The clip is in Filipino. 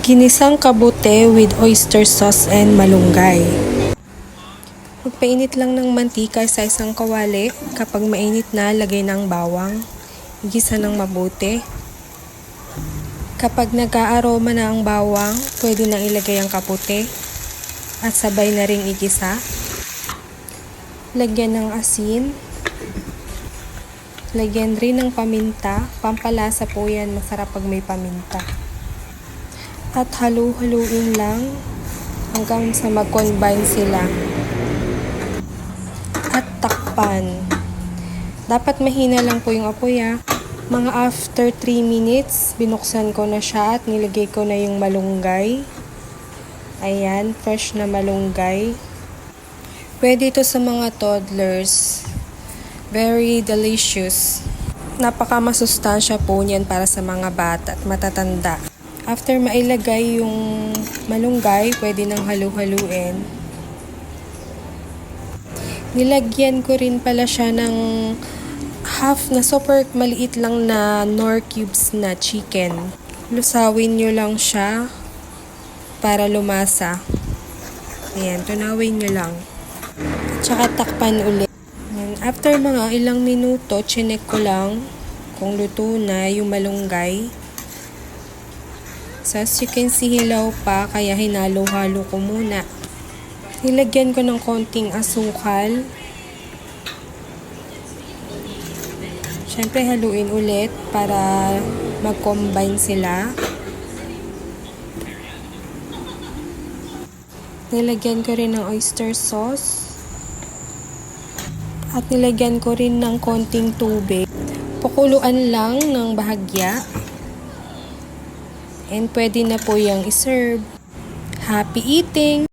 Ginisang kabute with oyster sauce and malunggay. Magpainit lang ng mantika sa isang kawali. Kapag mainit na, lagay ng bawang. Igisa ng mabuti. Kapag nag-aaroma na ang bawang, pwede nang ilagay ang kapute. At sabay na ring igisa. Lagyan ng asin. Lagyan rin ng paminta. Pampalasa po yan. Masarap pag may paminta. At halu-haluin lang hanggang sa mag-combine sila. At takpan. Dapat mahina lang po yung apoy ah. Mga after 3 minutes, binuksan ko na siya at nilagay ko na yung malunggay. Ayan, fresh na malunggay. Pwede ito sa mga toddlers. Very delicious. Napaka masustansya po niyan para sa mga bata at matatanda. After mailagay yung malunggay, pwede nang halu-haluin. Nilagyan ko rin pala siya ng half na super maliit lang na nor cubes na chicken. Lusawin nyo lang siya para lumasa. Ayan, tunawin nyo lang. Tsaka takpan ulit. Ayan, After mga ilang minuto, chinek ko lang kung luto na yung malunggay. So as you can see, hilaw pa, kaya hinalo-halo ko muna. Nilagyan ko ng konting asukal. Siyempre, haluin ulit para mag-combine sila. Nilagyan ko rin ng oyster sauce. At nilagyan ko rin ng konting tubig. Pakuluan lang ng bahagya. And pwede na po yung iserve. Happy eating!